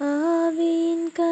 ஆவியின் கனிகள்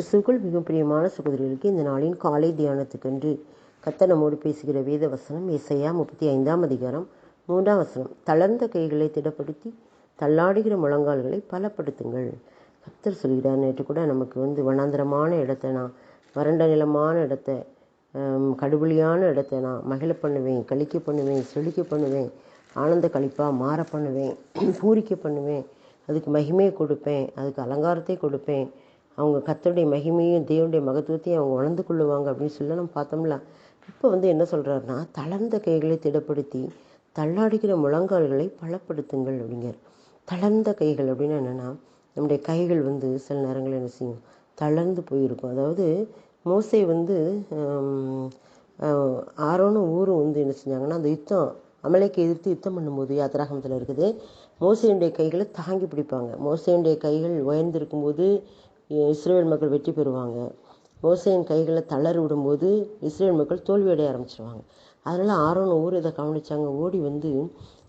கிறிஸ்துக்குள் மிகவும் பிரியமான சகோதரிகளுக்கு இந்த நாளின் காலை தியானத்துக்கென்று கத்த நம்மோடு பேசுகிற வேத வசனம் இசையா முப்பத்தி ஐந்தாம் அதிகாரம் மூன்றாம் வசனம். தளர்ந்த கைகளை திடப்படுத்தி தள்ளாடுகிற முழங்கால்களை பலப்படுத்துங்கள். கர்த்தர் சொல்கிறார் நேற்று கூட நமக்கு வந்து வனாந்தரமான இடத்த நான் வறண்ட நிலமான இடத்த கடுபுளியான இடத்த நான் மகிழ பண்ணுவேன் கழிக்க பண்ணுவேன் செழிக்க பண்ணுவேன் ஆனந்த கழிப்பாக மாற பண்ணுவேன் பூரிக்க பண்ணுவேன் அதுக்கு மகிமையை கொடுப்பேன் அதுக்கு அலங்காரத்தை கொடுப்பேன் அவங்க கத்தருடைய மகிமையும் தேவனுடைய மகத்துவத்தையும் அவங்க உணர்ந்து கொள்ளுவாங்க அப்படின்னு சொல்லி நம்ம பார்த்தோம்ல. இப்போ வந்து என்ன சொல்கிறாருன்னா தளர்ந்த கைகளை திடப்படுத்தி தள்ளாடுகிற முழங்கால்களை பலப்படுத்துங்கள் அப்படிங்கிற தளர்ந்த கைகள் அப்படின்னா என்னென்னா நம்முடைய கைகள் வந்து சில நேரங்களில் என்ன செய்யும்? தளர்ந்து போயிருக்கும். அதாவது மோசை வந்து ஆரோனும் ஊரும் வந்து என்ன செஞ்சாங்கன்னா அந்த யுத்தம் அமலைக்கு எதிர்த்து யுத்தம் பண்ணும்போது யாத்திராகமத்தில் இருக்குது மோசையுடைய கைகளை தாங்கி பிடிப்பாங்க. மோசையுடைய கைகள் உயர்ந்திருக்கும்போது இஸ்ரேல் மக்கள் வெற்றி பெறுவாங்க. மோசையின் கைகளை தளர விடும்போது இஸ்ரேல் மக்கள் தோல்வியடைய ஆரம்பிச்சிருவாங்க. அதனால் ஆரோன் ஊர் இதை கவனிச்சாங்க. ஓடி வந்து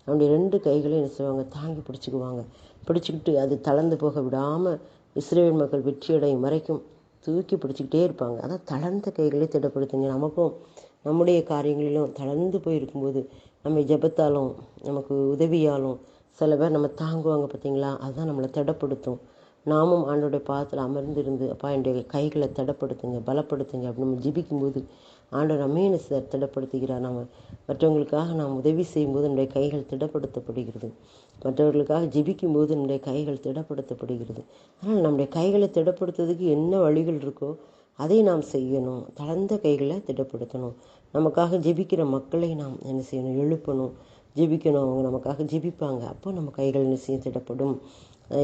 அவனுடைய ரெண்டு கைகளையும் என்ன செய்வாங்க? தாங்கி பிடிச்சிக்குவாங்க. பிடிச்சிக்கிட்டு அது தளர்ந்து போக விடாமல் இஸ்ரேல் மக்கள் வெற்றி அடையும் வரைக்கும் தூக்கி பிடிச்சிக்கிட்டே இருப்பாங்க. அதான் தளர்ந்த கைகளை திடப்படுத்துங்க. நமக்கும் நம்முடைய காரியங்களிலும் தளர்ந்து போயிருக்கும்போது நம்ம ஜெபத்தாலும் நமக்கு உதவியாலும் சில பேர் நம்ம தாங்குவாங்க பார்த்தீங்களா? அதுதான் நம்மளை திடப்படுத்தும். நாமும் ஆண்டோடைய பாதத்தில் அமர்ந்திருந்து அப்பா என்னுடைய கைகளை திடப்படுத்துங்க பலப்படுத்துங்க. அப்படி நம்ம ஜிபிக்கும்போது ஆண்டவர் நம்மையும் என்ன திடப்படுத்துகிறார். நம்ம மற்றவங்களுக்காக நாம் உதவி செய்யும்போது நம்முடைய கைகள் திடப்படுத்தப்படுகிறது. மற்றவர்களுக்காக ஜெபிக்கும்போது நம்முடைய கைகள் திடப்படுத்தப்படுகிறது. ஆனால் நம்முடைய கைகளை திடப்படுத்துறதுக்கு என்ன வழிகள் இருக்கோ அதை நாம் செய்யணும். தளர்ந்த கைகளை திடப்படுத்தணும். நமக்காக ஜெபிக்கிற மக்களை நாம் என்ன செய்யணும்? எழுப்பணும். ஜெபிக்கணும். அவங்க நமக்காக ஜெபிப்பாங்க. அப்போ நம்ம கைகள் என்ன செய்ய திடப்படும்.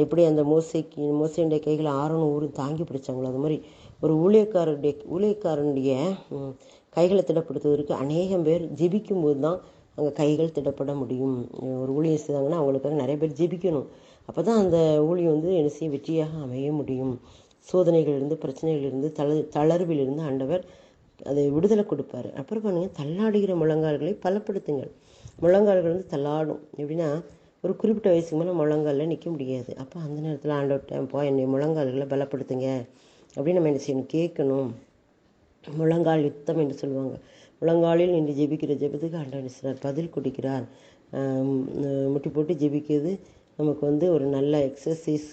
எப்படி அந்த மோசைக்கு மோசையுடைய கைகளை ஆறணும் ஊரும் தாங்கி பிடிச்சாங்களோ அது மாதிரி ஒரு ஊழியக்காரருடைய ஊழியக்காரனுடைய கைகளை திடப்படுத்துவதற்கு அநேகம் பேர் ஜெபிக்கும் போது தான் அங்கே கைகள் திடப்பட முடியும். ஒரு ஊழியம் செய்தாங்கன்னா அவங்களுக்காக நிறைய பேர் ஜெபிக்கணும். அப்போ தான் அந்த ஊழியம் வந்து என்ன செய்ய வெற்றியாக அமைய முடியும். சோதனைகளிலிருந்து பிரச்சனைகளிலிருந்து தள தளர்விலிருந்து ஆண்டவர் அதை விடுதலை கொடுப்பாரு. அப்புறம் பாருங்கள் தள்ளாடுகிற முழங்கால்களை பலப்படுத்துங்கள். முழங்கால்கள் வந்து தள்ளாடும். எப்படின்னா ஒரு குறிப்பிட்ட வயசுக்கு மேலே முழங்காலில் நிற்க முடியாது. அப்போ அந்த நேரத்தில் ஆண்டவர்கிட்ட போ என்னை முழங்கால்களை பலப்படுத்துங்க. அப்படின்னு நம்ம என்ன செய்யணும்? கேட்கணும். முழங்கால் யுத்தம் என்று சொல்லுவாங்க. முழங்காலில் நின்று ஜெபிக்கிற ஜெபத்துக்கு ஆண்டவர் பதில் கொடுக்கிறார். முட்டி போட்டு ஜெபிக்கிறது நமக்கு வந்து ஒரு நல்ல எக்ஸசைஸ்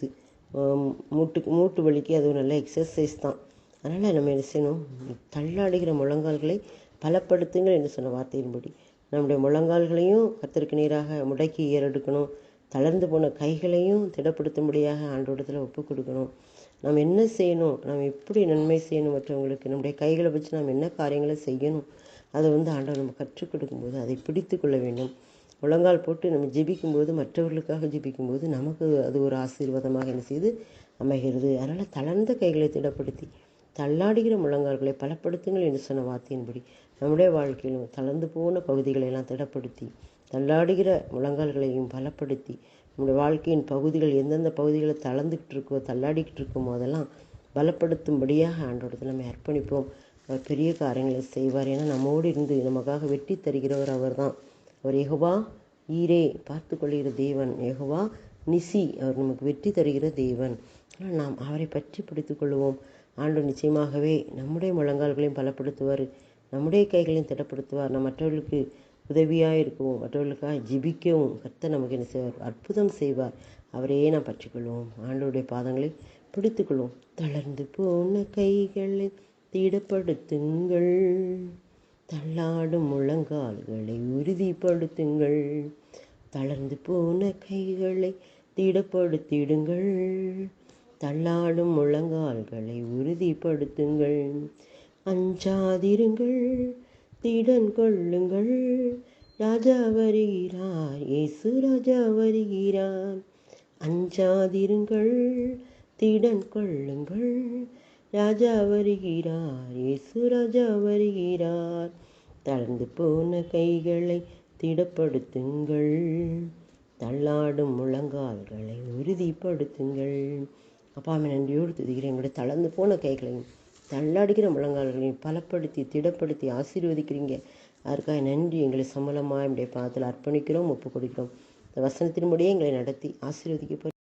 மூட்டுக்கு மூட்டு வலிக்கு அது ஒரு நல்ல எக்ஸசைஸ் தான். அதனால் நம்ம என்ன செய்யணும்? தள்ளாடுகிற முழங்கால்களை பலப்படுத்துங்கள் என்று சொன்ன வார்த்தையின்படி நம்முடைய முழங்கால்களையும் கத்திற்கு நீராக முடக்கி ஏறெடுக்கணும். தளர்ந்து போன கைகளையும் திடப்படுத்தும்படியாக ஆண்டோடத்தில் ஒப்பு கொடுக்கணும் நாம் என்ன செய்யணும்? நாம் எப்படி நன்மை செய்யணும் மற்றவங்களுக்கு? நம்முடைய கைகளை வச்சு நாம் என்ன காரியங்களை செய்யணும்? அதை வந்து ஆண்டவர் நம்ம கற்றுக் கொடுக்கும்போது அதை பிடித்து கொள்ள வேண்டும். முழங்கால் போட்டு நம்ம ஜெபிக்கும்போது மற்றவர்களுக்காக ஜெபிக்கும்போது நமக்கு அது ஒரு ஆசீர்வாதமாக என்ன செய்து அமைகிறது. அதனால் தளர்ந்த கைகளை திடப்படுத்தி தள்ளாடுகிற முழங்கால்களை பலப்படுத்துங்கள் என்று சொன்ன வார்த்தையின்படி நம்முடைய வாழ்க்கையிலும் தளர்ந்து போன பகுதிகளையெல்லாம் திடப்படுத்தி தள்ளாடுகிற முழங்கால்களையும் பலப்படுத்தி நம்முடைய வாழ்க்கையின் பகுதிகள் எந்தெந்த பகுதிகளை தளர்ந்துக்கிட்டு இருக்கோ தள்ளாடிக்கிட்டு இருக்குமோ அதெல்லாம் பலப்படுத்தும்படியாக ஆண்டோடத்தில் நம்ம அர்ப்பணிப்போம். அவர் பெரிய காரியங்களை செய்வார் ஏன்னா நம்மோடு இருந்து நமக்காக வெற்றி தருகிறவர் அவர்தான். அவர் எகுவா ஈரே பார்த்து கொள்கிற தேவன். எகுவா நிசி அவர் நமக்கு வெற்றி தருகிற தேவன். ஆனால் நாம் அவரை பற்றி பிடித்து கொள்வோம் ஆண்டு நிச்சயமாகவே நம்முடைய முழங்கால்களையும் பலப்படுத்துவார். நம்முடைய கைகளையும் திடப்படுத்துவார். நம் மற்றவர்களுக்கு உதவியாக இருக்கவும் மற்றவர்களுக்காக ஜிபிக்கவும் கர்த்தர் நமக்கு என்ன செய்வார்? அற்புதம் செய்வார். அவரையே நாம் பற்றிக்கொள்வோம். ஆண்டோடைய பாதங்களை பிடித்துக்கொள்வோம். தளர்ந்து போன கைகளை திடப்படுத்துங்கள். தள்ளாடும் முழங்கால்களை உறுதிப்படுத்துங்கள். தளர்ந்து போன கைகளை திடப்படுத்திடுங்கள். தள்ளாடும் முழங்கால்களை உறுதிப்படுத்துங்கள். அஞ்சாதிருங்கள் திடன் கொள்ளுங்கள். ராஜா வருகிறார் இயேசு ராஜா வருகிறார் அஞ்சாதிருங்கள் திடன் கொள்ளுங்கள். ராஜா வருகிறார் இயேசு ராஜா வருகிறார் தளர்ந்து போன கைகளை திடப்படுத்துங்கள். தள்ளாடும் முழங்கால்களை உறுதிப்படுத்துங்கள். அப்பாவை நன்றியோடு துதிக்கிறேன். எங்களுடைய தளர்ந்து போன கைகளையும் தள்ளாடுகிற முழங்கால்களையும் பலப்படுத்தி திடப்படுத்தி ஆசீர்வதிக்கிறீங்க. அதற்காக நன்றி. எங்களை சம்பளமாக என்னுடைய பாதத்தில் அர்ப்பணிக்கிறோம் ஒப்புக் கொடுக்கிறோம் இந்த வசனத்தின்படியே எங்களை நடத்தி ஆசீர்வதிக்கப்படும்